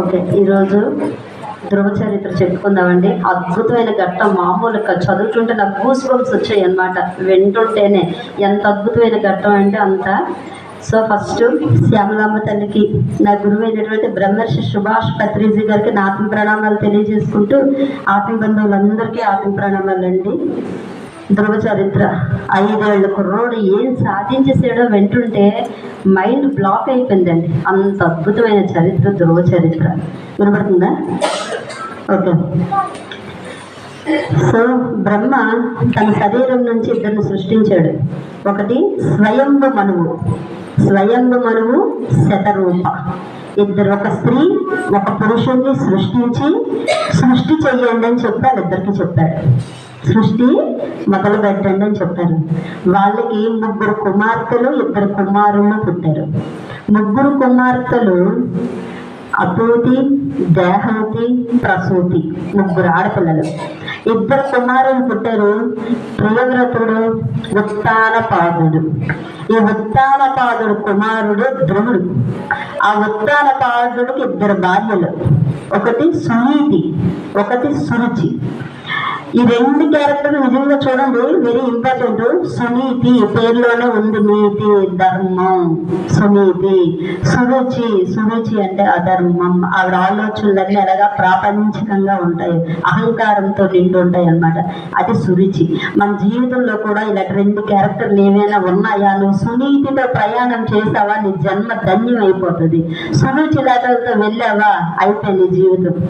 Okay ఈరోజు ధ్రువ చరిత్ర చెప్పుకుందామండి. అద్భుతమైన ఘట్టం మామూలు చదువుతుంటే నాకు గూస్ బంప్స్ వచ్చాయి అనమాట వింటుంటేనే ఎంత అద్భుతమైన ఘట్టం అంటే అంత. సో ఫస్ట్ శ్యామలాంబ తల్లికి నా గురువు అయినటువంటి బ్రహ్మర్షి సుభాష్ పత్రిజీ గారికి నా ఆత్మ ప్రణామాలు తెలియజేసుకుంటూ ఆత్మ బంధువులందరికీ ఆత్మ ప్రణామాలు అండి ధ్రువ చరిత్ర ఐదేళ్ళ కుర్రోడు ఏం సాధించేసాడో వింటుంటే మైండ్ బ్లాక్ అయిపోయిందండి. అంత అద్భుతమైన చరిత్ర ధ్రువ చరిత్ర వినపడుతుందా? ఓకే. సో బ్రహ్మ తన శరీరం నుంచి ఇద్దరిని సృష్టించాడు. ఒకటి స్వయంభు మనువు. స్వయంభు మనువు శతరూప. ఇద్దరు ఒక స్త్రీ ఒక పురుషుణ్ణి సృష్టించి సృష్టి చెయ్యండి అని చెప్పి వాళ్ళిద్దరికి చెప్పాడు. సృష్టి మొదలు పెట్టండి అని చెప్పారు. వాళ్ళకి ముగ్గురు కుమార్తెలు ఇద్దరు కుమారులు పుట్టారు. ముగ్గురు కుమార్తెలు అపూతి దేహవతి ప్రసూతి ముగ్గురు ఆడపిల్లలు. ఇద్దరు కుమారులు పుట్టారు ప్రియవ్రతుడు ఉత్తానపాదుడు ఈ ఉత్తానపాదుడు కుమారుడు ధ్రువుడు ఆ ఉత్తానపాదుడికి ఇద్దరు భార్యలు. ఒకటి సునీతి ఒకటి సురుచి. ఈ రెండు క్యారెక్టర్ నిజంగా చూడండి. Very important. సునీతి పేరులోనే ఉంది నీతి ధర్మం. సునీతి సురుచి సురుచి అంటే అధర్మం. ఆవిడ ఆలోచనలన్నీ అలాగా ప్రాపంచికంగా ఉంటాయి. అహంకారంతో నిండి ఉంటాయి అన్నమాట. అది సురుచి. మన జీవితంలో కూడా ఇలాంటి రెండు క్యారెక్టర్లు ఏమైనా ఉన్నాయా? నువ్వు సునీతితో ప్రయాణం చేసావా? నీ జన్మ ధన్యం అయిపోతుంది సురుచి లేకపోతే వెళ్ళావా అయిపోయింది జీవితం.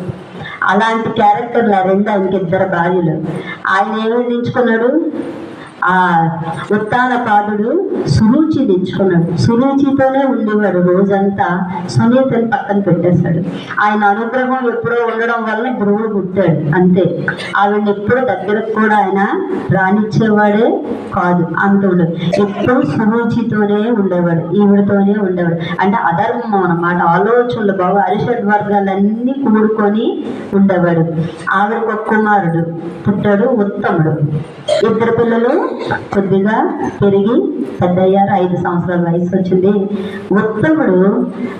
అలాంటి క్యారెక్టర్లు ఆ రెండు ఆయనకి ఇద్దరు భార్యలు. ఆయన ఏమేమి ఎంచుకున్నాడు? ఆ ఉత్తానపాదుడు సురుచి తెచ్చుకున్నాడు సురుచితోనే ఉండేవాడు రోజంతా సునీతని పక్కన పెట్టేశాడు. ఆయన అనుగ్రహం ఎప్పుడో ఉండడం వల్ల గురువుడు పుట్టాడు. అంతే. ఆవిడ ఎప్పుడు దగ్గరకు కూడా ఆయన రానిచ్చేవాడే కాదు. అంతుడు ఎప్పుడు సురుచితోనే ఉండేవాడు. ఈవిడతోనే ఉండేవాడు. అంటే అధర్మం అన్నమాట. ఆలోచనలు బాగా అరిషడ్ వర్గాలన్నీ కూడుకొని ఉండేవాడు. ఆవిడకు కుమారుడు పుట్టాడు ఉత్తముడు. ఇద్దరు పిల్లలు కొద్దిగా పెరిగి పెద్దయ్యారు ఐదు సంవత్సరాల వయసు వచ్చింది. ఉత్తముడు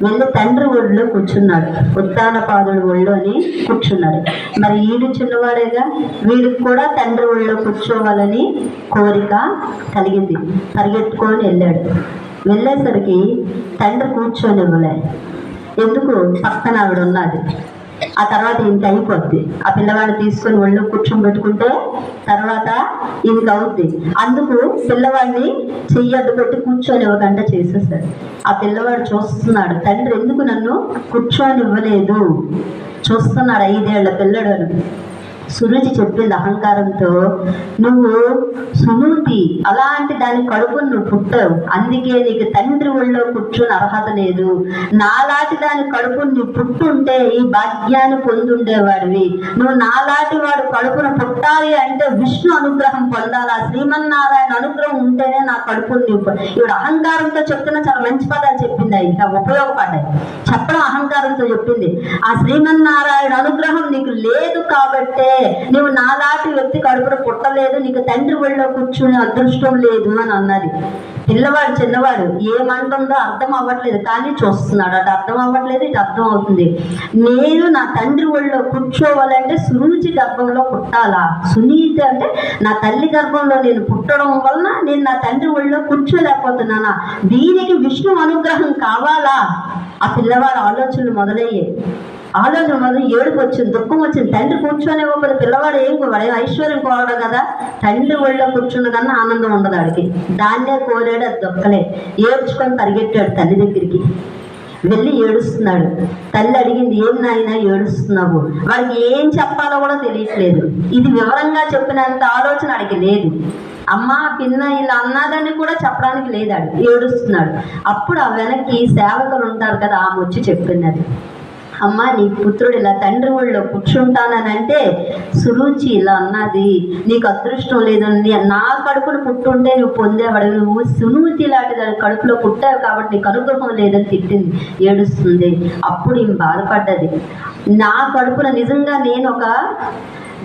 వెళ్ళి తండ్రి ఒడిలో కూర్చున్నాడు. ఉత్తాన పాదుడు ఒళ్ళు అని కూర్చున్నాడు. మరి ఈడు చిన్నవాడేగా వీడికి కూడా తండ్రి ఒళ్ళో కూర్చోవాలని కోరిక కలిగింది. పరిగెత్తుకొని వెళ్ళాడు. వెళ్ళేసరికి తండ్రి కూర్చొనివ్వలే. ఎందుకు? పక్కన ఆవిడ ఉన్నది. ఆ తర్వాత ఇంక అయిపోద్ది. ఆ పిల్లవాడిని తీసుకొని ఒళ్ళో కూర్చోబెట్టుకుంటే తర్వాత ఇంక అవుద్ది. అందుకు పిల్లవాడిని చెయ్యి పెట్టి కూర్చొని ఒక గంట చేసేసాడు ఆ పిల్లవాడు చూస్తున్నాడు తండ్రి ఎందుకు నన్ను కూర్చొని ఇవ్వలేదు? చూస్తున్నాడు? ఐదేళ్ళ పిల్లడు సురుచి చెప్పింది అహంకారంతో నువ్వు సునూతి అలాంటి దాని కడుపు నువ్వు పుట్టవు. అందుకే నీకు తండ్రి ఒళ్ళో కూర్చుని అర్హత లేదు. నాలాంటి దాని కడుపు నువ్వు పుట్టుంటే ఈ భాగ్యాన్ని పొందుండేవాడివి. నువ్వు నాలాంటి వాడు కడుపును పుట్టాలి అంటే విష్ణు అనుగ్రహం పొందాలా. శ్రీమన్నారాయణ అనుగ్రహం ఉంటేనే నా కడుపు నువ్వు ఇప్పుడు అహంకారంతో చెప్తున్న చాలా మంచి పదాలు చెప్పింది ఇంకా ఉపయోగపడ్డాయి. చెప్పడం అహంకారంతో చెప్పింది. ఆ శ్రీమన్నారాయణ అనుగ్రహం నీకు లేదు కాబట్టే నువ్వు నాలాంటి వ్యక్తి కడుపున పుట్టలేదు నీకు తండ్రి ఒళ్ళో కూర్చునే అదృష్టం లేదు అని అన్నది. పిల్లవాడు చిన్నవాడు ఏమంటుందో అర్థం అవ్వట్లేదు కానీ చూస్తున్నాడు అటు అర్థం అవ్వట్లేదు ఇటు అర్థం అవుతుంది. నేను నా తండ్రి ఒళ్ళో కూర్చోవాలంటే సురుచి గర్భంలో పుట్టాలా? సునీతి అంటే నా తల్లి గర్భంలో నేను పుట్టడం వలన నేను నా తండ్రి ఒళ్ళో కూర్చోలేకపోతున్నానా? దీనికి విష్ణు అనుగ్రహం కావాలా? ఆ పిల్లవాడు ఆలోచనలు మొదలయ్యాయి. ఆలోచన మొదలు ఏడుపు వచ్చింది దుఃఖం వచ్చింది. తండ్రి కూర్చొని ఇవ్వకపోతే పిల్లవాడు ఏం వాడే ఐశ్వర్యం కోరడు కదా. తండ్రి ఒళ్ళో కూర్చున్న కన్నా ఆనందం ఉండదు ఆడికి. దాన్నే కోరాడు అది దొక్కలే ఏడ్చుకొని పరిగెట్టాడు తల్లి దగ్గరికి. వెళ్ళి ఏడుస్తున్నాడు. తల్లి అడిగింది ఏం నాయన ఏడుస్తున్నావు? వాడికి ఏం చెప్పాలో కూడా తెలియట్లేదు. ఇది వివరంగా చెప్పినంత ఆలోచన ఆడికి లేదు. అమ్మ పిన్న ఇలా అన్నదని కూడా చెప్పడానికి లేదాడు ఏడుస్తున్నాడు. అప్పుడు ఆ వెనక్కి సేవకులు ఉంటారు కదా ఆమె వచ్చి చెప్పినది అమ్మ నీ పుత్రుడు ఇలా తండ్రి ఒళ్ళో కూర్చుంటానని అంటే సురుచి ఇలా అన్నది నీకు అదృష్టం లేదు నా కడుపును పుట్టుంటే నువ్వు పొందేవాడు నువ్వు సునూతి లాంటి దాని కడుపులో పుట్టావు కాబట్టి నీకు అనుగ్రహం లేదని తిట్టింది ఏడుస్తుంది. అప్పుడు ఈమె బాధపడ్డది. నా కడుపున నిజంగా నేను ఒక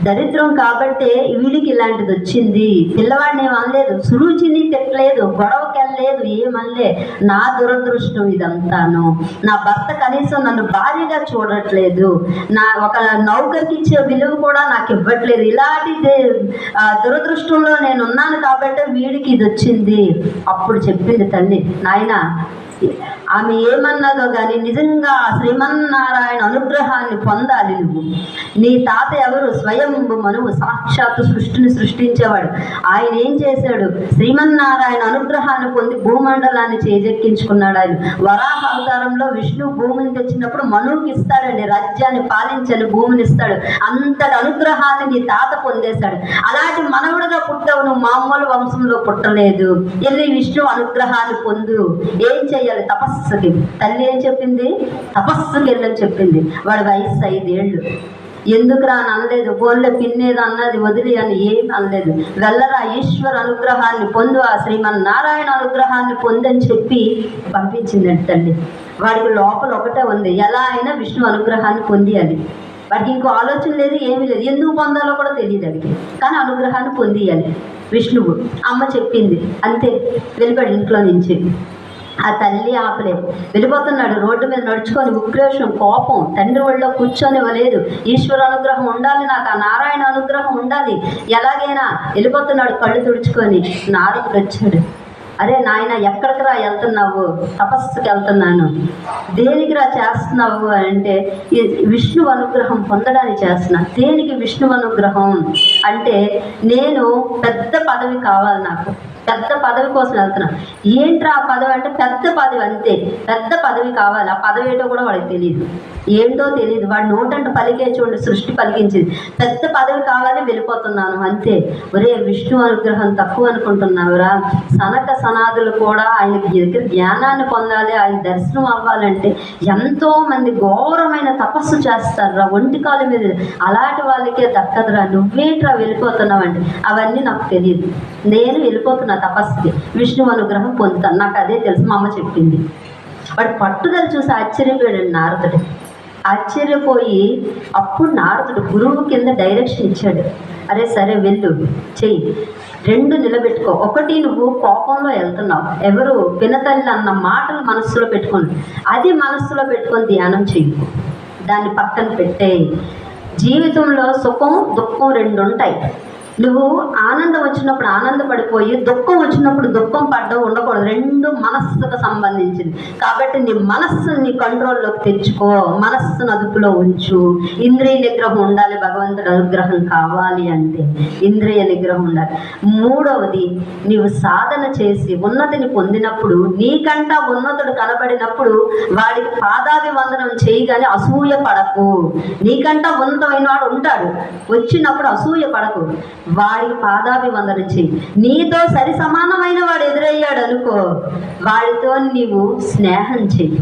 దరిద్రం కాబట్టే వీడికి ఇలాంటిది వచ్చింది. పిల్లవాడిని ఏమనలేదు అనలేదు. సురుచిని తిట్టలేదు. గొడవకెళ్ళలేదు. ఏమనలే నా దురదృష్టం ఇదంతాను. నా భర్త కనీసం నన్ను భార్యగా చూడట్లేదు. నా ఒక నౌకరికి ఇచ్చే విలువ కూడా నాకు ఇవ్వట్లేదు. ఇలాంటి దురదృష్టంలో నేను ఉన్నాను కాబట్టి వీడికి ఇది వచ్చింది. అప్పుడు చెప్పింది తల్లి నాయన ఆమె ఏమన్నదో కానీ నిజంగా శ్రీమన్నారాయణ అనుగ్రహాన్ని పొందాలి నువ్వు. నీ తాత ఎవరు? స్వయం మనువు సాక్షాత్తు సృష్టిని సృష్టించేవాడు. ఆయన ఏం చేశాడు? శ్రీమన్నారాయణ అనుగ్రహాన్ని పొంది భూమండలాన్ని చేజెక్కించుకున్నాడు ఆయన. వరాహ అవతారంలో విష్ణు భూమిని తెచ్చినప్పుడు మనువుకి ఇస్తాడండి రాజ్యాన్ని పాలించని భూమిని ఇస్తాడు. అంతటి అనుగ్రహాన్ని నీ తాత పొందేశాడు. అలాంటి మనవుడుగా పుట్టావు నువ్వు మామూలు వంశంలో పుట్టలేదు. వెళ్ళి విష్ణు అనుగ్రహాన్ని పొందు. ఏం చెయ్యాలి తపస్సుకి తల్లి ఏం చెప్పింది? తపస్సుకి వెళ్ళని చెప్పింది. వాడి వయసు ఐదేళ్ళు. ఎందుకు రా అని అనలేదు. బోన్లో పిన్నేది అన్నది వదిలి అని ఏమి అనలేదు. వెళ్ళరా ఈశ్వర అనుగ్రహాన్ని పొందు ఆ శ్రీమన్నారాయణ అనుగ్రహాన్ని పొందని చెప్పి పంపించిందండి తల్లి. వాడికి లోపల ఒకటే ఉంది. ఎలా అయినా విష్ణు అనుగ్రహాన్ని పొందియాలి. వాడికి ఇంకో ఆలోచన లేదు ఏమీ లేదు. ఎందుకు పొందాలో కూడా తెలియదు అడిగి కానీ అనుగ్రహాన్ని పొందియాలి విష్ణువు. అమ్మ చెప్పింది. అంతే. వెళ్ళిపోయాడు ఇంట్లో నుంచి. ఆ తల్లి ఆపలేదు. వెళ్ళిపోతున్నాడు. రోడ్డు మీద నడుచుకొని ఉక్రోషం కోపం. తండ్రి ఒళ్ళో కూర్చొనివ్వలేదు ఈశ్వర అనుగ్రహం ఉండాలి నాకు. ఆ నారాయణ అనుగ్రహం ఉండాలి. ఎలాగైనా వెళ్ళిపోతున్నాడు కళ్ళు తుడుచుకొని. నారదుడు వచ్చాడు. అరే నాయన ఎక్కడికి రా వెళ్తున్నావు? తపస్సుకి వెళ్తున్నాను. దేనికి రా చేస్తున్నావు అంటే ఈ విష్ణు అనుగ్రహం పొందడానికి చేస్తున్నా. దేనికి విష్ణు అనుగ్రహం అంటే నేను పెద్ద పదవి కావాలి నాకు. పెద్ద పదవి కోసం వెళ్తున్నా. ఏంట్రా ఆ పదవి అంటే పెద్ద పదవి అంతే. పెద్ద పదవి కావాలి. ఆ పదవి ఏంటో కూడా వాడికి తెలియదు ఏంటో తెలియదు వాడు నోటంటే పలికే చూడండి సృష్టి పలికించింది. పెద్ద పదవి కావాలి వెళ్ళిపోతున్నాను. అంతే. ఒరే విష్ణు అనుగ్రహం తక్కువ అనుకుంటున్నావురా. సనక సనాదులు కూడా ఆయన దగ్గర జ్ఞానాన్ని పొందాలి ఆయన దర్శనం అవ్వాలంటే ఎంతో మంది ఘోరమైన తపస్సు చేస్తారురా. ఒంటి కాలు మీద అలాంటి వాళ్ళకే దక్కదురా. నువ్వేంట్రా వెళ్ళిపోతున్నావంటే? అవన్నీ నాకు తెలియదు నేను వెళ్ళిపోతున్నా. తపస్సుకి. విష్ణు అనుగ్రహం పొందుతాను నాకు అదే తెలుసు మా అమ్మ చెప్పింది. వాడు పట్టుదల చూసి ఆశ్చర్యపోయాడు నారదుడు. ఆశ్చర్యపోయి అప్పుడు నారదుడు గురువు కింద డైరెక్షన్ ఇచ్చాడు. అరే సరే వెళ్ళు. చెయ్యి. రెండు నిలబెట్టుకో. ఒకటి నువ్వు కోపంలో వెళ్తున్నావు. ఎవరు? పినతల్లి అన్న మాటలు మనస్సులో పెట్టుకొని. అది మనస్సులో పెట్టుకొని ధ్యానం చెయ్యి. దాన్ని పక్కన పెట్టేయి. జీవితంలో సుఖం దుఃఖం రెండు ఉంటాయి నువ్వు ఆనందం వచ్చినప్పుడు ఆనందపడిపోయి దుఃఖం వచ్చినప్పుడు దుఃఖం పడ్డం ఉండకూడదు. రెండు మనస్సుకు సంబంధించింది. కాబట్టి నీ మనస్సుని నీ కంట్రోల్లోకి తెచ్చుకో. మనస్సును అదుపులో ఉంచు. ఇంద్రియ నిగ్రహం ఉండాలి భగవంతుడు అనుగ్రహం కావాలి అంటే ఇంద్రియ నిగ్రహం ఉండాలి. మూడవది నీవు సాధన చేసి ఉన్నతిని పొందినప్పుడు నీకంటా ఉన్నతుడు కనబడినప్పుడు వాడికి పాదాభివందనం చేయగానే అసూయ పడకు. నీకంటా ఉన్నతమైన వాడు ఉంటాడు. వచ్చినప్పుడు అసూయ పడకు. వాడికి పాదాభివందనం చెయ్యి నీతో సరి సమానమైన వాడు ఎదురయ్యాడు అనుకో వాడితో నీవు స్నేహం చెయ్యి.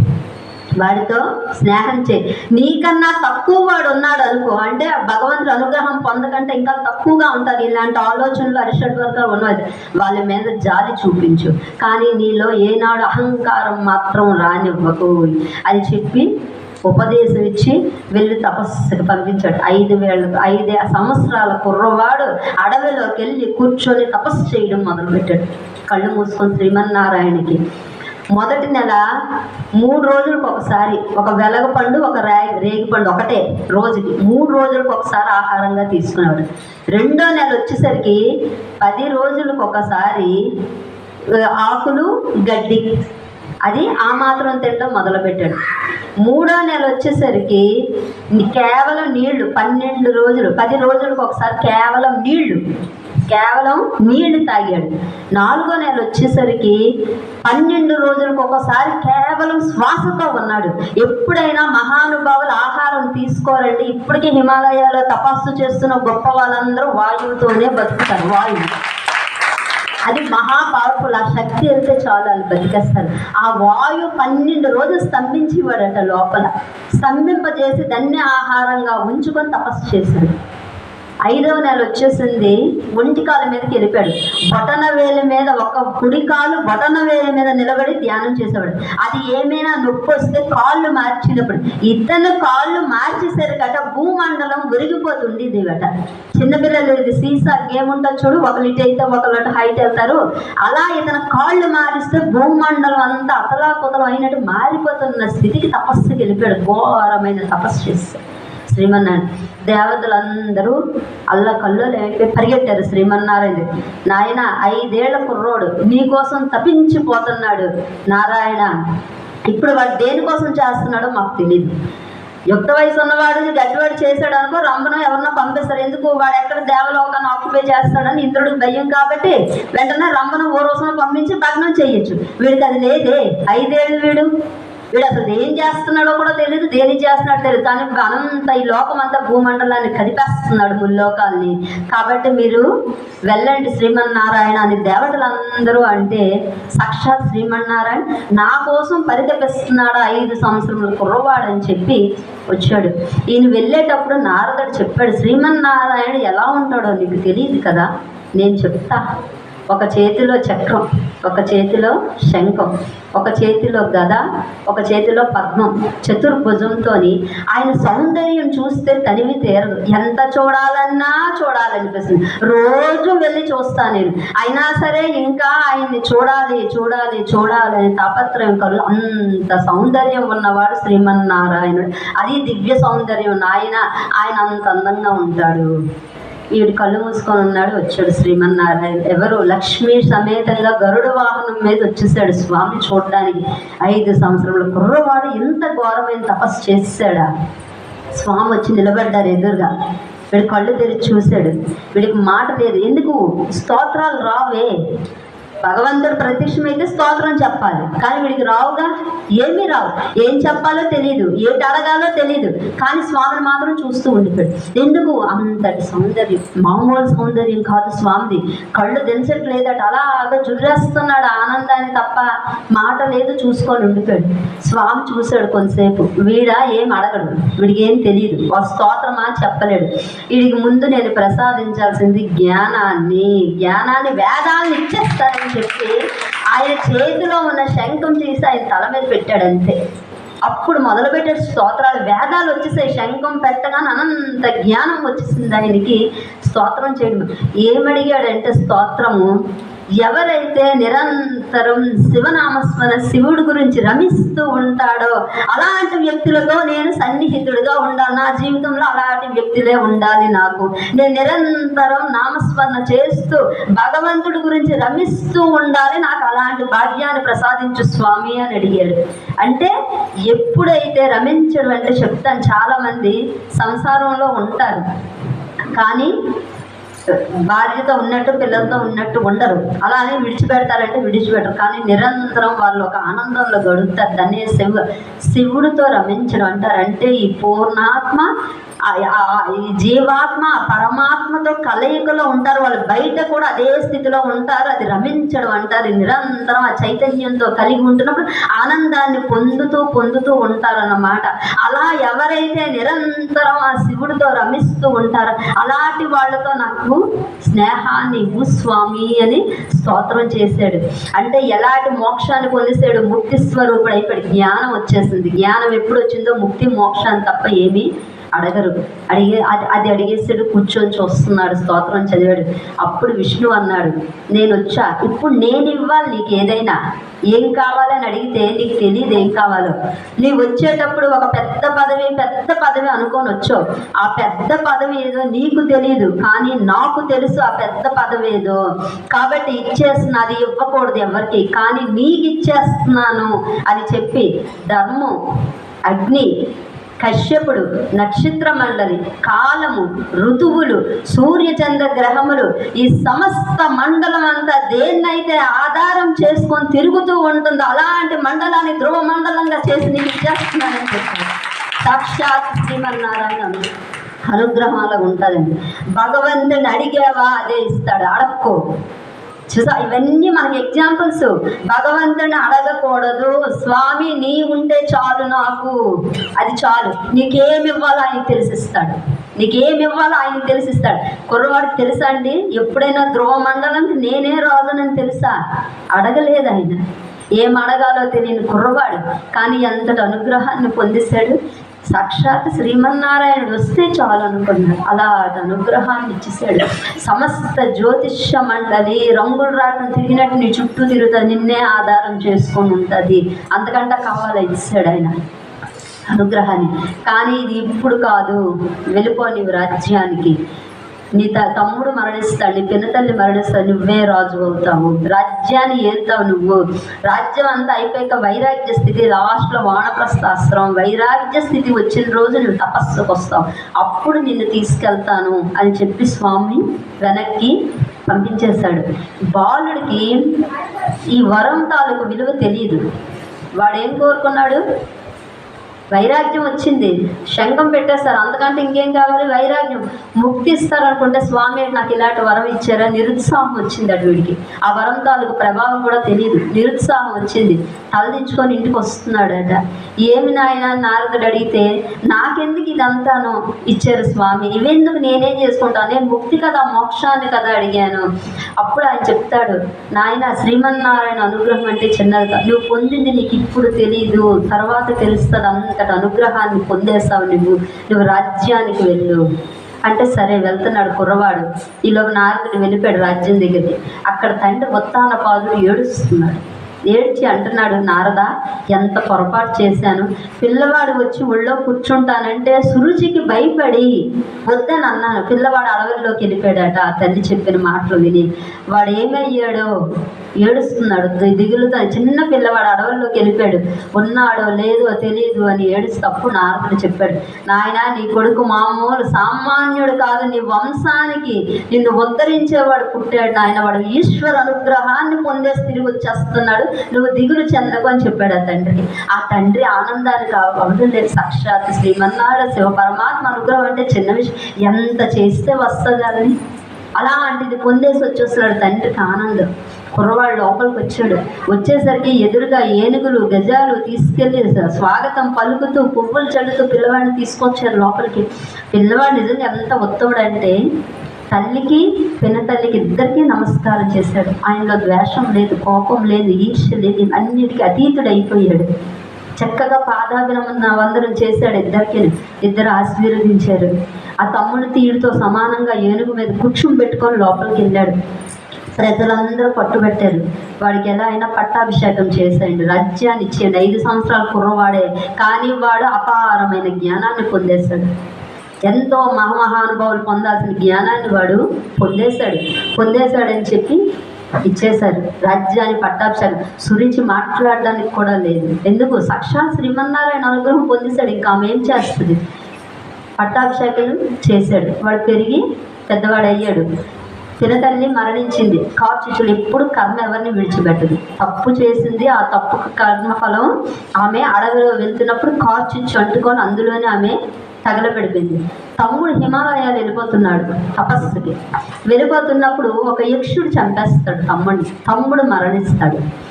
వాడితో స్నేహం చేయి నీకన్నా తక్కువ వాడు ఉన్నాడు అనుకో అంటే భగవంతుడు అనుగ్రహం పొందకంటే ఇంకా తక్కువగా ఉంటుంది ఇలాంటి ఆలోచనలు అరిషడ్ వర్గా ఉన్నది. వాళ్ళ మీద జాలి చూపించు. కానీ నీలో ఏనాడు అహంకారం మాత్రం రానివ్వకు. అని చెప్పి ఉపదేశం ఇచ్చి వెళ్ళి తపస్సుకి పంపించాడు. ఐదు వేల ఐదు సంవత్సరాల కుర్రవాడు అడవిలోకి వెళ్ళి కూర్చొని తపస్సు చేయడం మొదలుపెట్టాడు. కళ్ళు మూసుకొని శ్రీమన్నారాయణకి మొదటి నెల మూడు రోజులకు ఒకసారి ఒక వెలగపండు ఒక రే రేగిపండు ఒకటే రోజుకి మూడు రోజులకు ఒకసారి ఆహారంగా తీసుకునేవాడు. రెండో నెల వచ్చేసరికి పది రోజులకు ఒకసారి ఆకులు గడ్డి అది ఆ మాత్రం తినడం మొదలుపెట్టాడు. మూడో నెల వచ్చేసరికి కేవలం నీళ్ళు పన్నెండు రోజులు పది రోజులకు ఒకసారి కేవలం నీళ్ళు కేవలం నీళ్ళు తాగాడు. నాలుగో నెల వచ్చేసరికి పన్నెండు రోజులకు ఒకసారి కేవలం శ్వాసతో ఉన్నాడు. ఎప్పుడైనా మహానుభావులు ఆహారం తీసుకోరండి. ఇప్పటికీ హిమాలయాలో తపస్సు చేస్తున్న గొప్ప వాళ్ళందరూ వాయువుతోనే బతుకుతారు. వాయువు. అది మహా పవర్ఫుల్ ఆ శక్తి వెళ్తే చాలు వాళ్ళు బతికేస్తారు. ఆ వాయువు పన్నెండు రోజులు స్తంభించేవాడట లోపల. స్తంభింపజేసి దాన్ని ఆహారంగా ఉంచుకొని తపస్సు చేశాడు. ఐదవ నెల వచ్చేసింది. ఒంటి కాలు మీదకి వెళ్ళిపోయాడు. బటన వేల మీద ఒక కుడి కాలు బటన వేల మీద నిలబడి ధ్యానం చేసేవాడు. అది ఏమైనా నొప్పి వస్తే కాళ్ళు మార్చినప్పుడు ఇతను కాళ్ళు మార్చేసరికట భూమండలం ఉరిగిపోతుంది ఇదిగట చిన్నపిల్లలు ఇది సీసా గేమ్ ఉంటుంది చూడు ఒకరు ఇటు అయితే ఒకరు అటు హైట్ వెళ్తారు. అలా ఇతను కాళ్ళు మారిస్తే భూమండలం అంతా అతలాకుతలం అయినట్టు మారిపోతున్న స్థితికి తపస్సుకి వెళ్ళిపోయాడు. ఘోరమైన తపస్సు చేస్తాడు శ్రీమన్నారాయణ. దేవతలందరూ అల్ల కళ్ళు లేకపోయి పరిగెట్టారు శ్రీమన్నారాయణ నాయన ఐదేళ్ళ కుర్రోడు నీకోసం తపించిపోతున్నాడు నారాయణ. ఇప్పుడు వాడు దేనికోసం చేస్తున్నాడో మాకు తెలియదు యుక్త వయసు ఉన్నవాడు గడ్డివాడు చేశాడు అనుకో రంభను ఎవరన్నా పంపిస్తారు. ఎందుకు? వాడు ఎక్కడ దేవలోకాన్ని ఆక్యుపై చేస్తాడని ఇంద్రుడికి భయం కాబట్టి వెంటనే రంభను ఓ రోజున పంపించి భగ్నం చేయొచ్చు. వీడికి అది లేదే. ఐదేళ్ళు వీడు. వీడు అసలు ఏం చేస్తున్నాడో కూడా తెలియదు దేని చేస్తున్నాడో తెలియదు కానీ అనంత ఈ లోకం అంతా భూమండలాన్ని కదిపేస్తున్నాడు ముల్లోకాల్ని కాబట్టి మీరు వెళ్ళండి శ్రీమన్నారాయణ అని దేవతలందరూ అంటే సాక్షాత్ శ్రీమన్నారాయణ నా కోసం పరితపిస్తున్నాడు ఐదు సంవత్సరముల కుర్రవాడని చెప్పి వచ్చాడు. ఈయన వెళ్ళేటప్పుడు నారదుడు చెప్పాడు శ్రీమన్నారాయణ ఎలా ఉంటాడో నీకు తెలియదు కదా? నేను చెప్తా. ఒక చేతిలో చక్రం ఒక చేతిలో శంఖం ఒక చేతిలో గద ఒక చేతిలో పద్మం చతుర్భుజంతో ఆయన సౌందర్యం చూస్తే తనివి తీరదు. ఎంత చూడాలన్నా చూడాలనిపిస్తుంది. రోజు వెళ్ళి చూస్తా నేను. అయినా సరే ఇంకా ఆయన్ని చూడాలి చూడాలి చూడాలి అని తాపత్రయం కలు అంత సౌందర్యం ఉన్నవాడు శ్రీమన్నారాయణుడు. అది దివ్య సౌందర్యం. నాయన ఆయన అంత అందంగా ఉంటాడు. వీడు కళ్ళు మూసుకొని ఉన్నాడు వచ్చాడు శ్రీమన్నారాయణ. ఎవరు లక్ష్మీ సమేతంగా గరుడ వాహనం మీద వచ్చేసాడు స్వామి చూడడానికి. ఐదు సంవత్సరముల కుర్రవాడు ఇంత ఘోరమైన తపస్సు చేశాడా? స్వామి వచ్చి నిలబడ్డారు ఎదురుగా. వీడు కళ్ళు తెరిచి చూశాడు. వీడికి మాట లేదు. ఎందుకు? స్తోత్రాలు రావే. భగవంతుడు ప్రత్యక్షమైతే స్తోత్రం చెప్పాలి. కానీ వీడికి రావుగా? ఏమీ రావు. ఏం చెప్పాలో తెలియదు ఏంటి అడగాలో తెలియదు కానీ స్వామిని మాత్రం చూస్తూ ఉండిపోయాడు. ఎందుకు? అంతటి సౌందర్యం. మామూలు సౌందర్యం కాదు స్వామిది. కళ్ళు తెలిసట్లేదట అలాగా జుర్రేస్తున్నాడు ఆనందాన్ని తప్ప మాట లేదు చూసుకొని ఉండిపోయాడు. స్వామి చూశాడు కొంతసేపు. వీడ ఏం అడగడు. వీడికి ఏం తెలియదు ఆ స్తోత్రమా చెప్పలేడు. వీడికి ముందు నేను ప్రసాదించాల్సింది జ్ఞానాన్ని. జ్ఞానాన్ని వేదాన్ని అని చెప్పి ఆయన చేతిలో ఉన్న శంఖం తీసి ఆయన తల మీద పెట్టాడు అంతే అప్పుడు మొదలుపెట్టే స్తోత్రాలు వేదాలు వచ్చేసాయి. శంఖం పెట్టగానే అనంత జ్ఞానం వచ్చేసింది ఆయనకి. స్తోత్రం చేయడం. ఏమడిగాడంటే స్తోత్రము ఎవరైతే నిరంతరం శివనామస్మరణ శివుడి గురించి రమిస్తూ ఉంటాడో అలాంటి వ్యక్తులతో నేను సన్నిహితుడిగా ఉండాలి. నా జీవితంలో అలాంటి వ్యక్తులే ఉండాలి నాకు. నేను నిరంతరం నామస్మరణ చేస్తూ భగవంతుడి గురించి రమిస్తూ ఉండాలి. నాకు అలాంటి భాగ్యాన్ని ప్రసాదించు స్వామి అని అడిగాడు. అంటే ఎప్పుడైతే రమించడం అంటే చెప్తాను చాలామంది సంసారంలో ఉంటారు. కానీ భార్యతో ఉన్నట్టు పిల్లలతో ఉన్నట్టు ఉండరు. అలానే విడిచిపెడతారంటే విడిచిపెట్టరు. కానీ నిరంతరం వాళ్ళు ఒక ఆనందంలో గడుపుతారు. దాన్ని శివ శివుడితో రమించడం అంటారు. అంటే ఈ పూర్ణాత్మ జీవాత్మ పరమాత్మతో కలయికలో ఉంటారు. వాళ్ళు బయట కూడా అదే స్థితిలో ఉంటారు. అది రమించడం అంటారు. నిరంతరం ఆ చైతన్యంతో కలిగి ఉంటున్నప్పుడు ఆనందాన్ని పొందుతూ పొందుతూ ఉంటారు అన్నమాట అలా ఎవరైతే నిరంతరం ఆ శివుడితో రమిస్తూ ఉంటారో అలాంటి వాళ్ళతో నాకు స్నేహాన్ని ఇవ్వు స్వామి అని స్తోత్రం చేశాడు. అంటే ఎలాంటి మోక్షాన్ని పొందేశాడు? ముక్తి స్వరూపుడు అయిపోయాడు జ్ఞానం వచ్చేసింది. జ్ఞానం ఎప్పుడు వచ్చిందో ముక్తి మోక్షాన్ని తప్ప ఏమీ అడగరు. అడిగే అది అది అడిగేసాడు కూర్చొని చూస్తున్నాడు స్తోత్రం చదివాడు. అప్పుడు విష్ణు అన్నాడు నేను వచ్చా ఇప్పుడు నేను ఇవ్వాలి నీకు ఏదైనా. ఏం కావాలని అడిగితే నీకు తెలియదు ఏం కావాలో. నీవు వచ్చేటప్పుడు ఒక పెద్ద పదవి పెద్ద పదవి అనుకొని వచ్చావు. ఆ పెద్ద పదవి ఏదో నీకు తెలియదు కానీ నాకు తెలుసు ఆ పెద్ద పదవి ఏదో. కాబట్టి ఇచ్చేస్తున్నా అది ఇవ్వకూడదు ఎవరికి. కానీ నీకు ఇచ్చేస్తున్నాను అని చెప్పి ధర్మం అగ్ని కశ్యపుడు నక్షత్ర మండలి కాలము ఋతువులు సూర్యచంద్ర గ్రహములు ఈ సమస్త మండలం అంతా దేన్నైతే ఆధారం చేసుకొని తిరుగుతూ ఉంటుందో అలాంటి మండలాన్ని ధ్రువ మండలంగా చేసి నీకు ఇచ్చేస్తున్నానని చెప్పాడు. సాక్షాత్ శ్రీమన్నారాయణ అనుగ్రహం అలా ఉంటుందండి. భగవంతుని అడిగావా అదే ఇస్తాడు అడక్కో. చూసా ఇవన్నీ మనకి ఎగ్జాంపుల్స్ భగవంతుని అడగకూడదు. స్వామి నీ ఉంటే చాలు నాకు. అది చాలు. నీకేమి ఇవ్వాలో ఆయన తెలిసిస్తాడు. నీకేమి ఇవ్వాలో ఆయన తెలిసిస్తాడు. కుర్రవాడికి తెలుసా అండి? ఎప్పుడైనా ధ్రువ మండలంకి నేనే రాజునని తెలుసా? అడగలేదు ఆయన. ఏం అడగాలో తెలియని కుర్రవాడు. కానీ ఎంతటి అనుగ్రహాన్ని పొందిస్తాడు? సాక్షాత్ శ్రీమన్నారాయణుడు వస్తే చాలు అనుకున్నాడు అలా అనుగ్రహాన్ని ఇచ్చేసాడు. సమస్త జ్యోతిష్య మండలి రంగులు రాటం తిరిగినట్టు నీ చుట్టూ తిరుగుతుంది నిన్నే ఆధారం చేసుకొని ఉంటుంది. అంతకంటే కావాలా ఇచ్చాడు ఆయన అనుగ్రహాన్ని. కానీ ఇది ఇప్పుడు కాదు. వెళ్ళిపోని రాజ్యానికి. నీ త తమ్ముడు మరణిస్తాడు నీ పినతల్లి మరణిస్తాడు నువ్వే రాజు అవుతావు. రాజ్యాన్ని ఏరుతావు నువ్వు. రాజ్యం అంతా అయిపోయాక వైరాగ్య స్థితి లాస్ట్లో వానప్రస్థాశ్రమం. వైరాగ్య స్థితి వచ్చిన రోజు నువ్వు తపస్సుకు వస్తావు. అప్పుడు నిన్ను తీసుకెళ్తాను అని చెప్పి స్వామి వెనక్కి పంపించేశాడు. బాలుడికి ఈ వరం తాలూకు విలువ తెలియదు వాడు ఏం కోరుకున్నాడు? వైరాగ్యం వచ్చింది. శంఖం పెట్టేస్తారు. అంతకంటే ఇంకేం కావాలి? వైరాగ్యం. ముక్తి ఇస్తారనుకుంటే స్వామి నాకు ఇలాంటి వరం ఇచ్చారా? నిరుత్సాహం వచ్చింది అటు వీడికి. ఆ వరం తాలూకు ప్రభావం కూడా తెలియదు నిరుత్సాహం వచ్చింది. తలదించుకొని ఇంటికి వస్తున్నాడట. ఏమి నాయన? నారదుడు అడిగితే నాకెందుకు ఇదంతాను ఇచ్చారు స్వామి? ఇవెందుకు నేనేం చేసుకుంటాను? నేను ముక్తి కదా మోక్షాన్ని కదా అడిగాను. అప్పుడు ఆయన చెప్తాడు నాయన శ్రీమన్నారాయణ అనుగ్రహం అంటే చిన్నది నువ్వు పొందింది నీకు ఇప్పుడు తెలియదు తర్వాత తెలుస్తుంది అంతటి అనుగ్రహాన్ని పొందేస్తావు నువ్వు. నువ్వు రాజ్యానికి వెళ్ళు. అంటే సరే వెళ్తున్నాడు కుర్రవాడు. ఈలోపు నారదుడు వెళ్ళిపోయాడు రాజ్యం దగ్గరికి. అక్కడ తండ్రి ఉత్తాన పాదులు ఏడుస్తున్నాడు. ఏడ్చి అంటున్నాడు నారద ఎంత పొరపాటు చేశాను? పిల్లవాడు వచ్చి ఒళ్ళో కూర్చుంటానంటే సురుచికి భయపడి వద్దని అన్నాను. పిల్లవాడు అడవుల్లోకి వెళ్ళిపోయాడట. ఆ తల్లి చెప్పిన మాటలు విని. వాడు ఏమయ్యాడో ఏడుస్తున్నాడు. దిగులుతో చిన్న పిల్లవాడు అడవుల్లోకి వెళ్ళిపోయాడు. ఉన్నాడో లేదో తెలియదు అని ఏడుస్తూ అప్పుడు నారదుడు చెప్పాడు. నాయన నీ కొడుకు మామూలు సామాన్యుడు కాదు. నీ వంశానికి నిన్ను ఉద్ధరించేవాడు పుట్టాడు నాయన. వాడు ఈశ్వర అనుగ్రహాన్ని పొందేసి తిరిగి వచ్చేస్తున్నాడు. నువ్వు దిగులు చెందకు అని చెప్పాడు ఆ తండ్రికి. ఆ తండ్రి ఆనందానికి అవడం లేదు సాక్షాత్ శ్రీమన్నారాయణ శివ పరమాత్మ అనుగ్రహం అంటే చిన్న విషయం. ఎంత చేస్తే వస్తుంది అలాంటిది పొందేసి వచ్చేస్తున్నాడు తండ్రికి ఆనందం. కుర్రవాడు లోపలికి వచ్చాడు. వచ్చేసరికి ఎదురుగా ఏనుగులు గజాలు తీసుకెళ్ళి స్వాగతం పలుకుతూ పువ్వులు చల్లుతూ పిల్లవాడిని తీసుకొచ్చారు లోపలికి. పిల్లవాడు నిజంగా ఎంత ఉత్తముడంటే తల్లికి పినతల్లికి ఇద్దరికీ నమస్కారం చేశాడు. ఆయనలో ద్వేషం లేదు కోపం లేదు ఈర్ష లేదు అన్నిటికీ అతీతుడు అయిపోయాడు చక్కగా పాదాభినమన వందనం చేశాడు ఇద్దరికి. ఇద్దరు ఆశీర్వదించారు. ఆ తమ్ముడు తీరుతో సమానంగా ఏనుగు మీద కూర్చుని పెట్టుకొని లోపలికి వెళ్ళాడు. ప్రజలందరూ పట్టుబట్టారు. వాడికి ఎలా అయినా పట్టాభిషేకం చేసేయండి. రాజ్యాన్ని ఇచ్చేయండి. ఐదు సంవత్సరాల కుర్రవాడే కానీ వాడు అపారమైన జ్ఞానాన్ని పొందేశాడు. ఎంతో మహామహానుభావులు పొందాల్సిన జ్ఞానాన్ని వాడు పొందేశాడు. పొందేశాడని చెప్పి ఇచ్చేశారు. రాజ్యాన్ని పట్టాభిషేకం. సురించి మాట్లాడడానికి కూడా లేదు. ఎందుకు? సాక్షాత్ శ్రీమన్నారాయణ అనుగ్రహం పొందేశాడు. ఇంకా ఆమె ఏం చేస్తుంది? పట్టాభిషేకం చేశాడు. వాడు పెరిగి పెద్దవాడు అయ్యాడు తినతల్లి మరణించింది. కార్చిచులు ఎప్పుడు కర్మ ఎవరిని విడిచిపెట్టదు. తప్పు చేసింది ఆ తప్పుకు కర్మఫలం ఆమె అడవిలో వెళ్తున్నప్పుడు కార్చిచ్చు అంటుకొని అందులోనే ఆమె తగలబడిపోయింది. తమ్ముడు హిమాలయాలు వెళ్ళిపోతున్నాడు తపస్సుకి. వెళ్ళిపోతున్నప్పుడు ఒక యక్షుడు చంపేస్తాడు తమ్ముడిని. తమ్ముడు మరణిస్తాడు.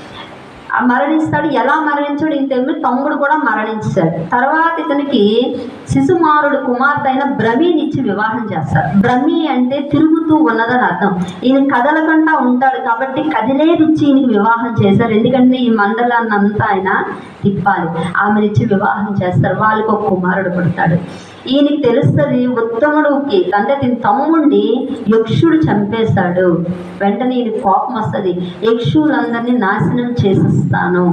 మరణిస్తాడు. ఎలా మరణించాడు? ఇంతేమి తమ్ముడు కూడా మరణించాడు. తర్వాత ఇతనికి శిశుమారుడు కుమార్తె అయిన భ్రమిని ఇచ్చి వివాహం చేస్తారు. భ్రమి అంటే తిరుగుతూ ఉన్నదని అర్థం. ఈయన కదలకుండా ఉంటాడు కాబట్టి కదిలేదిచ్చి ఈయనకి వివాహం చేశారు ఎందుకంటే ఈ మండలాన్ని అంతా ఆయన తిప్పాలి. ఆమెనిచ్చి వివాహం చేస్తారు. వాళ్ళకు ఒక కుమారుడు పుడతాడు. ఈయనకి తెలుస్తుంది ఉత్తముడుకి అంటే దీని తమ్ముడిని యక్షుడు చంపేశాడు. వెంటనే ఈయన కోపం వస్తుంది యక్షులందరినీ నాశనం చేసిస్తాను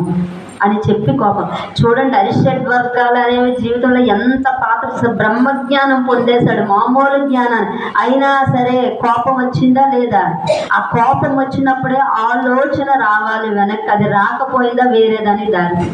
అని చెప్పి కోపం. చూడండి అరిషడ్ వర్గాలు అనేవి జీవితంలో ఎంత పాత్ర బ్రహ్మజ్ఞానం పొందేశాడు మామూలు జ్ఞానాన్ని. అయినా సరే కోపం వచ్చిందా లేదా? ఆ కోపం వచ్చినప్పుడే ఆలోచన రావాలి వెనక్కి అది రాకపోయిందా వేరేదని దారి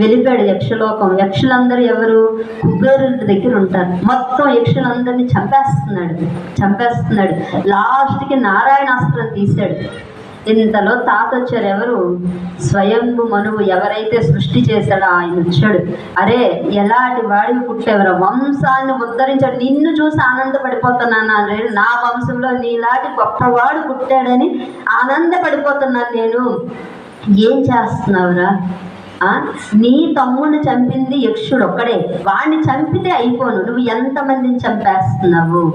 వెళ్ళిపోయాడు యక్షలోకం. యక్షులందరూ ఎవరు? కుబేరుడి దగ్గర ఉంటారు. మొత్తం యక్షులందరినీ చంపేస్తున్నాడు. చంపేస్తున్నాడు. లాస్ట్కి నారాయణాస్త్రం తీశాడు. ఇంతలో తాత వచ్చారు. ఎవరు? స్వయంభు మనువు ఎవరైతే సృష్టి చేశాడో ఆయన వచ్చాడు. అరే ఎలాంటి వాడివి పుట్టేవరా? వంశాన్ని ఉద్ధరించాడు. నిన్ను చూసి ఆనందపడిపోతున్నాను? అరే నా వంశంలో నీలాంటి గొప్పవాడు పుట్టాడని ఆనందపడిపోతున్నాను నేను. ఏం చేస్తున్నావురా? నీ తమ్ముడిని చంపింది యక్షుడు ఒక్కడే వాడిని చంపితే అయిపోను. నువ్వు ఎంతమందిని చంపేస్తున్నావు?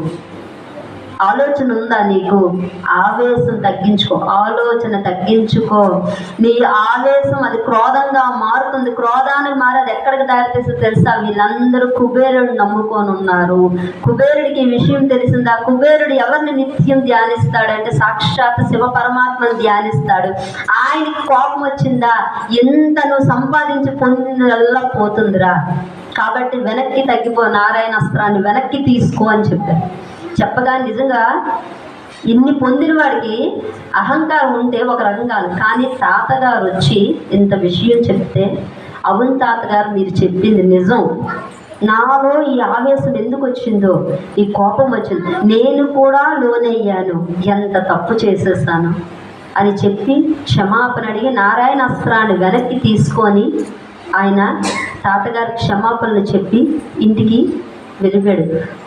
ఆలోచన ఉందా నీకు? ఆవేశం తగ్గించుకో. ఆలోచన తగ్గించుకో. నీ ఆవేశం అది క్రోధంగా మారుతుంది. క్రోధానికి మారి అది ఎక్కడికి దారితీస్తుందో తెలుసా? వీళ్ళందరూ కుబేరుడు నమ్ముకొని ఉన్నారు. కుబేరుడికి ఈ విషయం తెలిసిందా? కుబేరుడు ఎవరిని నిత్యం ధ్యానిస్తాడంటే సాక్షాత్ శివ పరమాత్మను ధ్యానిస్తాడు. ఆయనకి కోపం వచ్చిందా? ఎంత నువ్వు సంపాదించి పొందినల్లా పోతుందిరా. కాబట్టి వెనక్కి తగ్గిపో. నారాయణ అస్త్రాన్ని వెనక్కి తీసుకో అని చెప్పారు చెప్పగా నిజంగా ఇన్ని పొందిన వాడికి అహంకారం ఉంటే ఒక రంగాలు. కానీ తాతగారు వచ్చి ఇంత విషయం చెప్తే అవును తాతగారు మీరు చెప్పింది నిజం. నాలో ఈ ఆవేశం ఎందుకు వచ్చిందో ఈ కోపం వచ్చింది నేను కూడా లోనయ్యాను. ఎంత తప్పు చేసేసాను? అని చెప్పి క్షమాపణ అడిగి నారాయణ అస్త్రాన్ని వెనక్కి తీసుకొని ఆయన తాతగారి క్షమాపణలు చెప్పి ఇంటికి వెలిగాడు.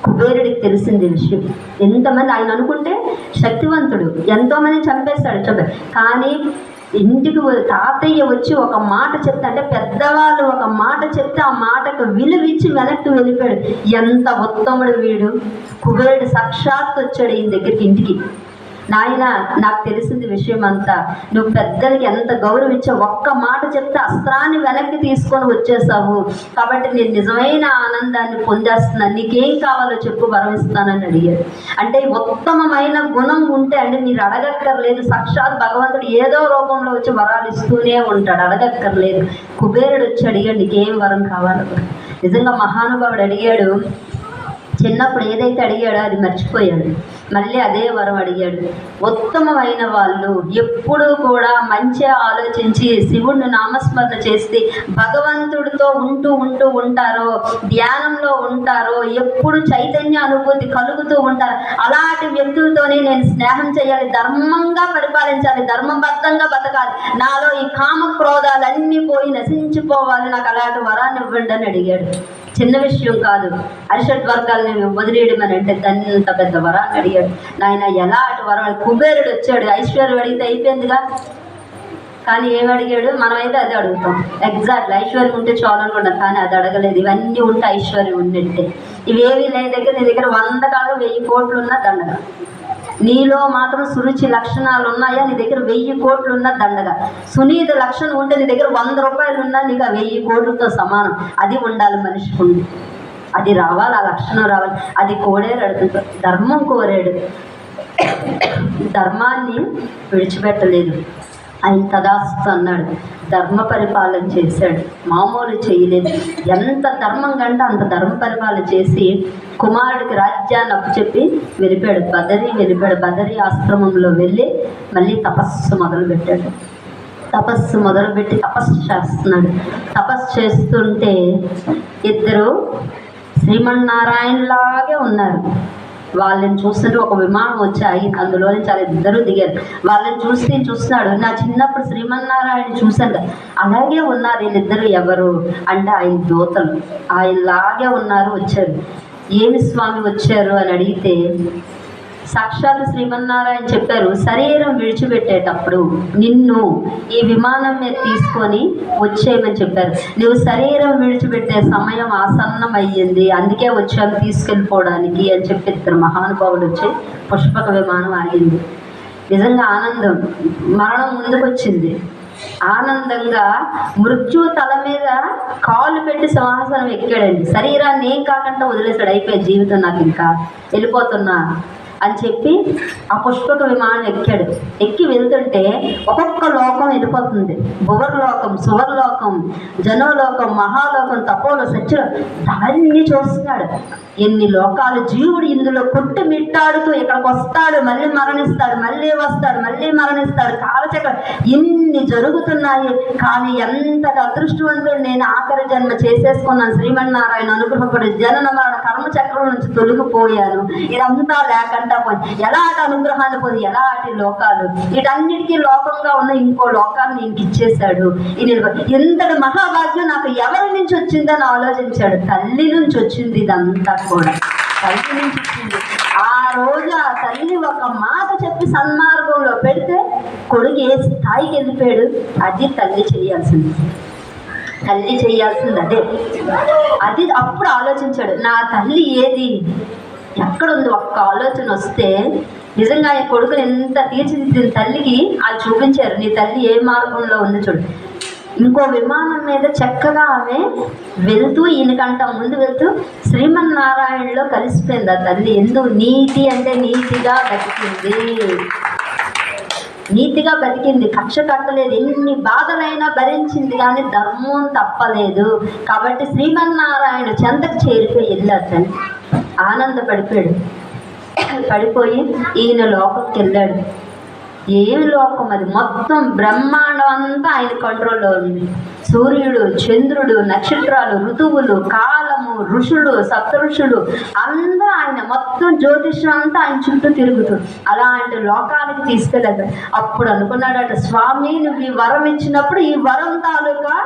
కుబేరుడికి తెలిసింది విషయం. ఎంతమంది ఆయన అనుకుంటే శక్తివంతుడు. ఎంతోమంది చంపేస్తాడు చెప్ప. కానీ ఇంటికి తాతయ్య వచ్చి ఒక మాట చెప్తే అంటే పెద్దవాళ్ళు ఒక మాట చెప్తే ఆ మాటకు విలువిచ్చి వెనక్కి వెళ్ళిపోయాడు. ఎంత ఉత్తముడు వీడు. కుబేరుడు సాక్షాత్ వచ్చాడు ఈయన దగ్గరికి ఇంటికి. నాయన నాకు తెలిసింది విషయం అంతా నువ్వు పెద్దలకి ఎంత గౌరవించావు ఒక్క మాట చెప్తే అస్త్రాన్ని వెనక్కి తీసుకొని వచ్చేసావు. కాబట్టి నేను నిజమైన ఆనందాన్ని పొందేస్తున్నాను నీకేం కావాలో చెప్పు వరమిస్తానని అడిగాడు. అంటే ఉత్తమమైన గుణం ఉంటే అంటే మీరు అడగక్కర్లేదు. సాక్షాత్ భగవంతుడు ఏదో రూపంలో వచ్చి వరాలు ఇస్తూనే ఉంటాడు. అడగక్కర్లేదు. కుబేరుడు వచ్చి అడిగాడు నీకేం వరం కావాలో? నిజంగా మహానుభావుడు అడిగాడు చిన్నప్పుడు ఏదైతే అడిగాడో అది మర్చిపోయాడు. మళ్ళీ అదే వరం అడిగాడు. ఉత్తమమైన వాళ్ళు ఎప్పుడూ కూడా మంచిగా ఆలోచించి శివుణ్ణి నామస్మరణ చేసి భగవంతుడితో ఉంటూ ఉంటూ ఉంటారో ధ్యానంలో ఉంటారో ఎప్పుడు చైతన్య అనుభూతి కలుగుతూ ఉంటారు. అలాంటి వ్యక్తులతోనే నేను స్నేహం చేయాలి ధర్మంగా పరిపాలించాలి ధర్మబద్ధంగా బతకాలి. నాలో ఈ కామ క్రోధాలన్నీ పోయి నశించిపోవాలి. నాకు అలాంటి వరాన్ని ఇవ్వండి అని అడిగాడు. చిన్న విషయం కాదు. అరిషడ్ వర్గాలని వదిలేయడం అని అంటే దాన్ని పెద్ద వరాన్ని అడిగాడు. నాయన ఎలా అటు వరం? కుబేరుడు వచ్చాడు. ఐశ్వర్యం అడిగితే అయిపోయిందిగా? కానీ ఏం అడిగాడు? మనమైతే అది అడుగుతాం. ఎగ్జాక్ట్ ఐశ్వర్యం ఉంటే చాలు అనుకున్నాం కానీ అది అడగలేదు. ఇవన్నీ ఉంటే ఐశ్వర్యం ఉన్నట్టే ఇవేవి లేని దగ్గర నీ దగ్గర వంద కాదు వెయ్యి కోట్లు ఉన్నా దండగ. నీలో మాత్రం సురుచి లక్షణాలు ఉన్నాయా నీ దగ్గర వెయ్యి కోట్లు ఉన్న దండగ. సునీత లక్షణం ఉంటే నీ దగ్గర వంద రూపాయలు ఉన్నా నీకు ఆ వెయ్యి కోట్లతో సమానం. అది ఉండాలి మనిషికి ఉంది అది రావాలి ఆ లక్షణం రావాలి. అది కోడేరు ధర్మం కోరాడు. ధర్మాన్ని విడిచిపెట్టలేదు. ఆయన తదాస్తు అన్నాడు. ధర్మ పరిపాలన చేశాడు. మామూలు చేయలేదు. ఎంత ధర్మం కంటే అంత ధర్మ పరిపాలన చేసి కుమారుడికి రాజ్యాన్ని అప్పచెప్పి వెళ్ళిపోయాడు. బదరి వెళ్ళిపోయాడు. బదరి ఆశ్రమంలో వెళ్ళి మళ్ళీ తపస్సు మొదలుపెట్టాడు. తపస్సు మొదలుపెట్టి తపస్సు చేస్తున్నాడు. తపస్సు చేస్తుంటే ఇద్దరు శ్రీమన్నారాయణలాగే ఉన్నారు. వాళ్ళని చూస్తుంటే ఒక విమానం వచ్చి అందులో నుంచి చాలా ఇద్దరు దిగారు. వాళ్ళని చూసి చూస్తున్నాడు. నా చిన్నప్పుడు శ్రీమన్నారాయణ చూశాను అలాగే ఉన్నారు వీళ్ళిద్దరు ఎవరు అంటే ఆయన దూతలు. ఆయనలాగే ఉన్నారు వచ్చారు. ఏమి స్వామి వచ్చారు అని అడిగితే సాక్షాత్ శ్రీమన్నారాయణ చెప్పారు శరీరం విడిచిపెట్టేటప్పుడు నిన్ను ఈ విమానం మీద తీసుకొని వచ్చేయమని చెప్పారు. నువ్వు శరీరం విడిచిపెట్టే సమయం ఆసన్నం అయ్యింది అందుకే వచ్చాము తీసుకెళ్ళిపోవడానికి అని చెప్పి ఇద్దరు మహానుభావులు వచ్చి పుష్పక విమానం ఆగింది. నిజంగా ఆనందం మరణం ముందుకు వచ్చింది ఆనందంగా మృత్యు తల మీద కాలు పెట్టి సింహాసనం ఎక్కాడండి. శరీరాన్ని ఏం కాకుండా వదిలేసాడు అయిపోయే జీవితం నాకు ఇంకా. వెళ్ళిపోతున్నా. అని చెప్పి ఆ పుష్పక విమానం ఎక్కాడు ఎక్కి వెళ్తుంటే ఒక్కొక్క లోకం వెళ్ళిపోతుంది. భువర్లోకం సువర్లోకం జనోలోకం మహాలోకం తపోలో సత్యులు దాన్ని చూస్తున్నాడు. ఎన్ని లోకాలు జీవుడు ఇందులో కొట్టు మిట్టాడుతూ ఇక్కడికి వస్తాడు మళ్ళీ మరణిస్తాడు మళ్ళీ వస్తాడు మళ్ళీ మరణిస్తాడు. కాలచక్ర ఇన్ని జరుగుతున్నాయి కానీ ఎంత అదృష్టవంతుడు నేను ఆఖరి జన్మ చేసేసుకున్నాను. శ్రీమన్నారాయణ అనుగ్రహపడి జనన మరణ కర్మచక్రం నుంచి తొలగిపోయాను. ఇదంతా లేకుండా పోయి ఎలాంటి అనుగ్రహాన్ని ఎలా ఎలాంటి లోకాలు? వీటన్నిటికీ లోకంగా ఉన్న ఇంకో లోకాన్ని ఇంక ఇచ్చేశాడు. ఎంతటి మహాభాగ్యం నాకు ఎవరి నుంచి వచ్చిందని ఆలోచించాడు. తల్లి నుంచి వచ్చింది ఇదంతా కూడా. తల్లి నుంచి వచ్చింది. ఆ రోజు ఆ తల్లి ఒక మాట చెప్పి సన్మార్గంలో పెడితే కొడుకు ఏ స్థాయికి వెళ్ళిపోయాడు. అది తల్లి చేయాల్సింది. తల్లి చేయాల్సింది అదే. అది అప్పుడు ఆలోచించాడు. నా తల్లి ఏది? ఎక్కడుంది ఒక్క ఆలోచన వస్తే నిజంగా ఈ కొడుకుని ఎంత తీర్చిదిద్దిన తల్లికి వాళ్ళు చూపించారు నీ తల్లి ఏ మార్గంలో ఉంది చూడు. ఇంకో విమానం మీద చక్కగా ఆమె వెళ్తూ ఈయనకంట ముందు వెళ్తూ శ్రీమన్నారాయణలో కలిసిపోయింది ఆ తల్లి. ఎందుకు నీతి అంటే నీతిగా బతికింది. నీతిగా బతికింది. కక్ష కట్టలేదు ఎన్ని బాధలైనా భరించింది కానీ ధర్మం తప్పలేదు. కాబట్టి శ్రీమన్నారాయణ చెంతకు చేరిపోయి వెళ్ళాడు ఆనందపడిపోయాడు. పడిపోయి ఈయన లోకంకి వెళ్ళాడు ఏం లోకం అది? మొత్తం బ్రహ్మాండం అంతా ఆయన కంట్రోల్లో ఉంది. సూర్యుడు చంద్రుడు నక్షత్రాలు ఋతువులు కాలం ఋషుడు ఋషులు సప్త ఋషులు అందరూ ఆయన మొత్తం జ్యోతిష్యం అంతా ఆయన చుట్టూ తిరుగుతుంది. అలాంటి లోకానికి తీసుకెళ్ళాడు. అప్పుడు అనుకున్నాడట స్వామి నువ్వు ఈ వరం ఇచ్చినప్పుడు ఈ వరం తాలూకా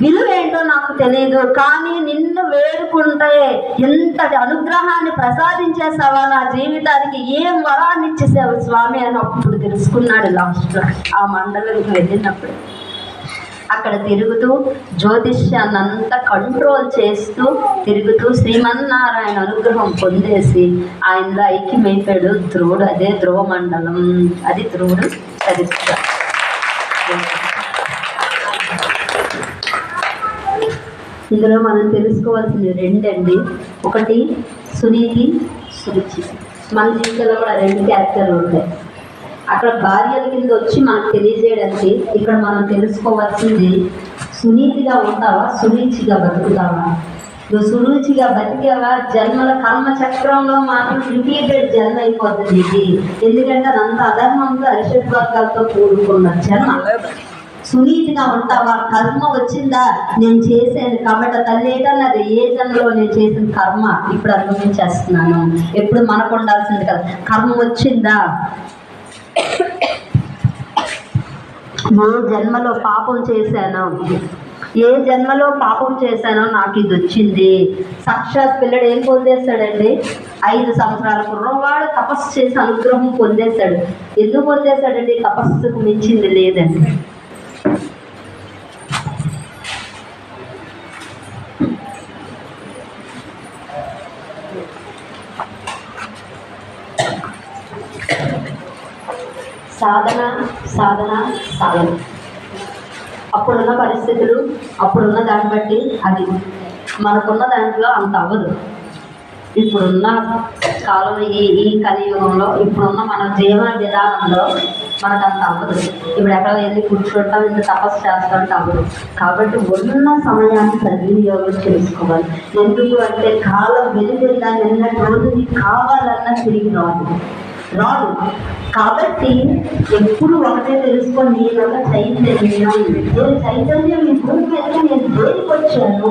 విలువ ఏంటో నాకు తెలియదు కానీ నిన్ను వేడుకుంటే ఇంతటి అనుగ్రహాన్ని ప్రసాదించేసావా నా జీవితానికి? ఏం వరాన్ని ఇచ్చేసావు స్వామి? అని అప్పుడు తెలుసుకున్నాడు లాస్ట్లో. ఆ మండలికి వెళ్ళినప్పుడు. అక్కడ తిరుగుతూ జ్యోతిష్యాన్నంతా కంట్రోల్ చేస్తూ తిరుగుతూ శ్రీమన్నారాయణ అనుగ్రహం పొందేసి ఆయనలో ఐక్యమైపోయాడు ధ్రువుడు అదే ధ్రువ మండలం అది ధ్రువుడు చరిత్ర. ఇందులో మనం తెలుసుకోవాల్సింది రెండండి. ఒకటి సునీతి సురుచి. మన జీవితంలో కూడా రెండు క్యారెక్టర్లు ఉంటాయి. అక్కడ భార్యల కింద వచ్చి మనకు తెలియజేయడానికి ఇక్కడ మనం తెలుసుకోవాల్సింది సునీతిగా ఉంటావా? సునీచిగా బతుకుతావా? నువ్వు సురుచిగా బతికావా? జన్మల కర్మ చక్రంలో మాత్రం రిపీటెడ్ జన్మ అయిపోతుంది ఇది ఎందుకంటే అదంతా అధర్మంతో అరిషడ్ వర్గాలతో కూడుకున్న జన్మ. సునీతిగా ఉంటావా? కర్మ వచ్చిందా? నేను చేశాను కాబట్టి తల్లి అది ఏ జన్మలో నేను చేసిన కర్మ? ఇప్పుడు అనుభవించేస్తున్నాను. ఎప్పుడు మనకు ఉండాల్సింది కదా. కర్మ వచ్చిందా? నా జన్మలో పాపం చేశాను. ఏ జన్మలో పాపం చేశానో నాకు ఇది వచ్చింది. సాక్షాత్ పిల్లడు ఏం పొందేశాడండి ఐదు సంవత్సరాల కుర్రవాడు తపస్సు చేసి అనుగ్రహం పొందేశాడు ఎందుకు పొందేశాడండి తపస్సుకు మించింది లేదండి. సాధన సాధన సాధన. అప్పుడున్న పరిస్థితులు అప్పుడున్న దాన్ని బట్టి అది. మనకున్న దాంట్లో అంత అవ్వదు. ఇప్పుడున్న కాలం ఈ ఈ కలియుగంలో ఇప్పుడున్న మన జీవన విధానంలో మనకు అంత అవ్వదు. ఇప్పుడు ఎక్కడ వెళ్ళి కూర్చుంటాం ఇంత తపస్సు చేస్తుంటే అవ్వదు. కాబట్టి ఉన్న సమయాన్ని సద్వినియోగం చేసుకోవాలి. ఎందుకు అంటే కాలం వెలుగుగా నిన్నటి రోజు నీకు కావాలన్నా తిరిగి రాదు. రాదు. కాబట్టి ఎప్పుడు ఒకటే తెలుసుకొని నేను ఒక చైతన్యం నేను చైతన్యం ఈ నేను దేనికి వచ్చాను?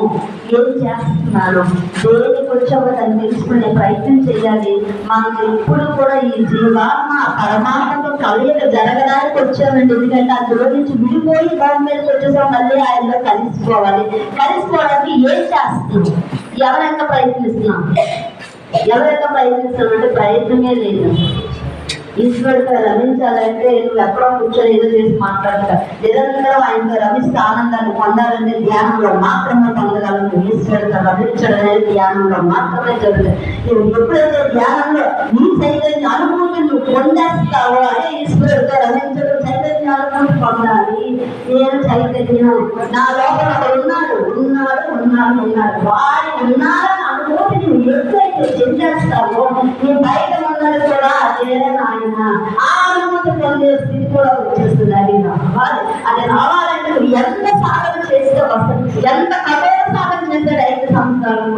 ఏం చేస్తున్నాను? దేనికి వచ్చావో దాన్ని తెలుసుకునే ప్రయత్నం చేయాలి. మనం ఎప్పుడు కూడా ఈ జీవాత్మ పరమాత్మతో కలయిక జరగడానికి వచ్చామండి. ఎందుకంటే అందులో నుంచి విడిపోయి దాని మీదకి వచ్చేసాం మళ్ళీ ఆయనలో కలిసిపోవాలి. కలిసిపోవడానికి ఏం చేస్తున్నాం ఎవరైనా ప్రయత్నిస్తున్నాం? ఎవరైనా ప్రయత్నిస్తున్నాం అంటే ప్రయత్నమే లేదు. ఈశ్వరుడితో రమించాలంటే నువ్వు ఎక్కడో కూర్చొని ఏదో చేసి మాట్లాడతా నిరంతరం ఆయనతో రమిస్తే ఆనందాన్ని పొందాలంటే ధ్యానంలో మాత్రమే పొందగలను ఈశ్వరుడితో రమించడం అనేది ధ్యానంలో మాత్రమే జరుగుతుంది నువ్వు ఎప్పుడైతే ధ్యానంలో నీ చైతన్య అనుభూతి నువ్వు పొందేస్తావో అదే ఈశ్వరుడితో రమించడం సంతోషం పొందాలి. నేను చైతన్యం. నా లోపల ఉన్నాడు ఉన్నాడు ఉన్నాడు ఉన్నాడు వారి ఉన్నారని అనుభూతి నువ్వు ఎప్పుడైతే చెందేస్తావో నీ బయట ఉన్నది కూడా అదే నాయన. ఆ అనుమతి పొందే స్థితి కూడా వచ్చేస్తుంది. అది రావాలి. అది రావాలంటే నువ్వు ఎంత సాధన చేస్తే వస్తుంది. ఎంత కఠోర సాధన చేస్తే రైతు సంస్థలు